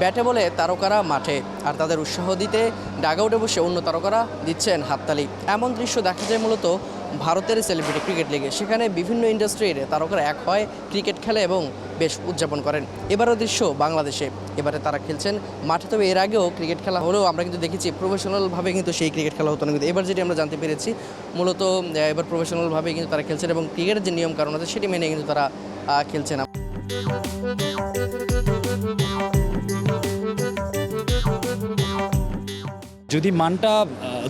ব্যাটে বলে তারকারা মাঠে। আর তাদের উৎসাহ দিতে ডাগআউটে বসে অন্য তারকারা দিচ্ছেন হাততালি। এমন দৃশ্য দেখা যায় মূলত ভারতের সেলিব্রিটি ক্রিকেট লিগে। সেখানে বিভিন্ন ইন্ডাস্ট্রির তারকারা এক হয়, ক্রিকেট খেলে এবং বেশ উদযাপন করেন। এবারও দৃশ্য বাংলাদেশে। এবারে তারা খেলছেন মাঠে। তবে এর আগেও ক্রিকেট খেলা হলেও আমরা কিন্তু দেখেছি প্রফেশনালভাবে কিন্তু সেই ক্রিকেট খেলা হতো না কিন্তু এবার যেটি আমরা জানতে পেরেছি, মূলত এবার প্রফেশনালভাবে কিন্তু তারা খেলছেন এবং ক্রিকেটের যে নিয়ম কারণ আছে সেটি মেনে কিন্তু তারা খেলছেন। যদি মানটা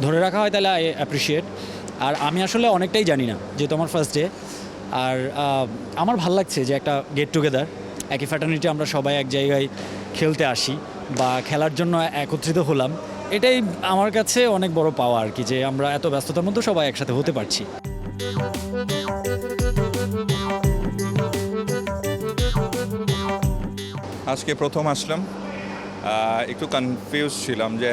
ধরে রাখা হয় তাহলে আই অ্যাপ্রিসিয়েট আর আমি আসলে অনেকটাই জানি না যেহেতু আমার ফার্স্ট ডে আর আমার ভালো লাগছে যে একটা গেট টুগেদার একই ফ্যাটার্নিটি আমরা সবাই এক জায়গায় খেলতে আসি বা খেলার জন্য একত্রিত হলাম। এটাই আমার কাছে অনেক বড় পাওয়া আর কি, যে আমরা এত ব্যস্ততার মধ্যে সবাই একসাথে হতে পারছি। আজকে প্রথম আসলাম। একটু কনফিউজ ছিলাম যে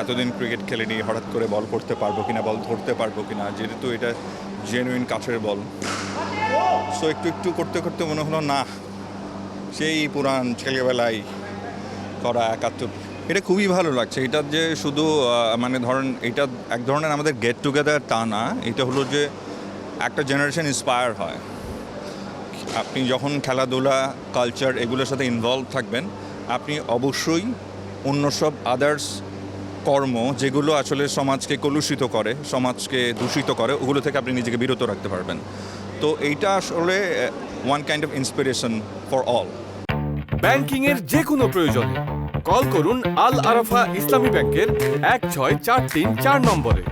এতদিন ক্রিকেট খেলেনি, হঠাৎ করে বল করতে পারব কিনা, বল ধরতে পারব কিনা, যেহেতু এটা জেনুইন কাঠের বল। সো একটু একটু করতে করতে মনে হলো, না, সেই পুরান ছেলেবেলায় করা একাত্তর। এটা খুবই ভালো লাগছে। এটা যে শুধু মানে ধরেন এটা এক ধরনের আমাদের গেট টুগেদার তা না, এটা হলো যে একটা জেনারেশন ইন্সপায়ার হয়। আপনি যখন খেলাধুলা কালচার এগুলোর সাথে ইনভলভ থাকবেন, আপনি অবশ্যই অন্য সব আদার্স কর্ম যেগুলো আসলে সমাজকে কলুষিত করে, সমাজকে দূষিত করে, ওগুলো থেকে আপনি নিজেকে বিরত রাখতে পারবেন। তো এইটা আসলে one kind of inspiration for all banking এর যে কোনো প্রয়োজনে কল করুন আল আরাফা ইসলামী ব্যাংকের এক ছয় চার তিন চার নম্বরে।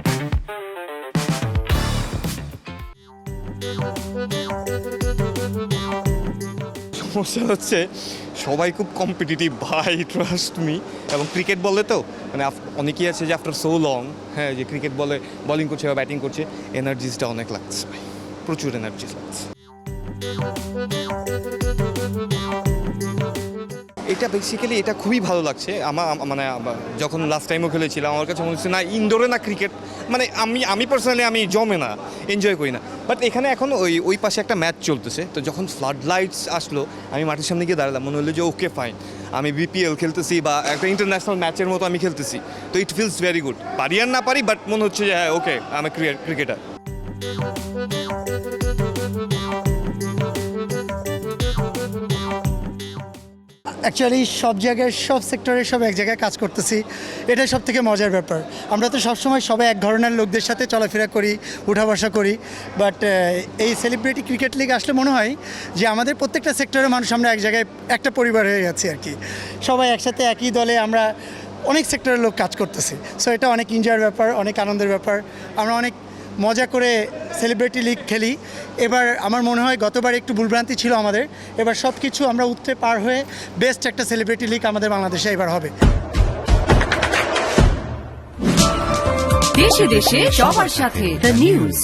সমস্যা হচ্ছে, সবাই খুব কম্পিটিটিভ ভাই ট্রাস্ট মি এবং ক্রিকেট বলে তো মানে অনেকেই আছে যে আফটার সো লং হ্যাঁ যে ক্রিকেট বলে বলিং করছে বা ব্যাটিং করছে এনার্জিসটা অনেক লাগছে প্রচুর এনার্জিস লাগছে এটা বেসিক্যালি এটা খুবই ভালো লাগছে। আমার মানে যখন লাস্ট টাইমও খেলেছিলাম, আমার কাছে মনে হচ্ছে, না ইনডোরে না ক্রিকেট মানে আমি আমি পার্সোনালি আমি জমে না এনজয় করি না। বাট এখানে এখন ওই ওই পাশে একটা ম্যাচ চলতেছে। তো যখন ফ্লাড লাইটস আসলো, আমি মাঠের সামনে গিয়ে দাঁড়ালাম, মনে হলো যে ওকে ফাইন আমি বিপিএল খেলতেছি বা একটা ইন্টারন্যাশনাল ম্যাচের মতো আমি খেলতেছি। তো ইট ফিলস ভেরি গুড পারি আর না পারি বাট মনে হচ্ছে যে হ্যাঁ ওকে আমি ক্রিকেটার অ্যাকচুয়ালি সব জায়গায়, সব সেক্টরে সব এক জায়গায় কাজ করতেছি। এটাই সব থেকে মজার ব্যাপার। আমরা তো সবসময় সবাই এক ধরনের লোকদের সাথে চলাফেরা করি উঠা বসা করি বাট এই সেলিব্রিটি ক্রিকেট লিগ আসলে মনে হয় যে আমাদের প্রত্যেকটা সেক্টরের মানুষ আমরা এক জায়গায় একটা পরিবার হয়ে গেছি আর কি। সবাই একসাথে একই দলে আমরা অনেক সেক্টরের লোক কাজ করতেছি। সো এটা অনেক এনজয়ের ব্যাপার, অনেক আনন্দের ব্যাপার। আমরা অনেক মজা করে সেলিব্রিটি লিগ খেলি। এবার আমার মনে হয় গতবার একটু ভুলভ্রান্তি ছিল আমাদের। এবার সব কিছু আমরা উঠতে পার হয়ে বেস্ট একটা সেলিব্রিটি লিগ আমাদের বাংলাদেশে এবার হবে। দেশে দেশে সবার সাথে দ্য নিউজ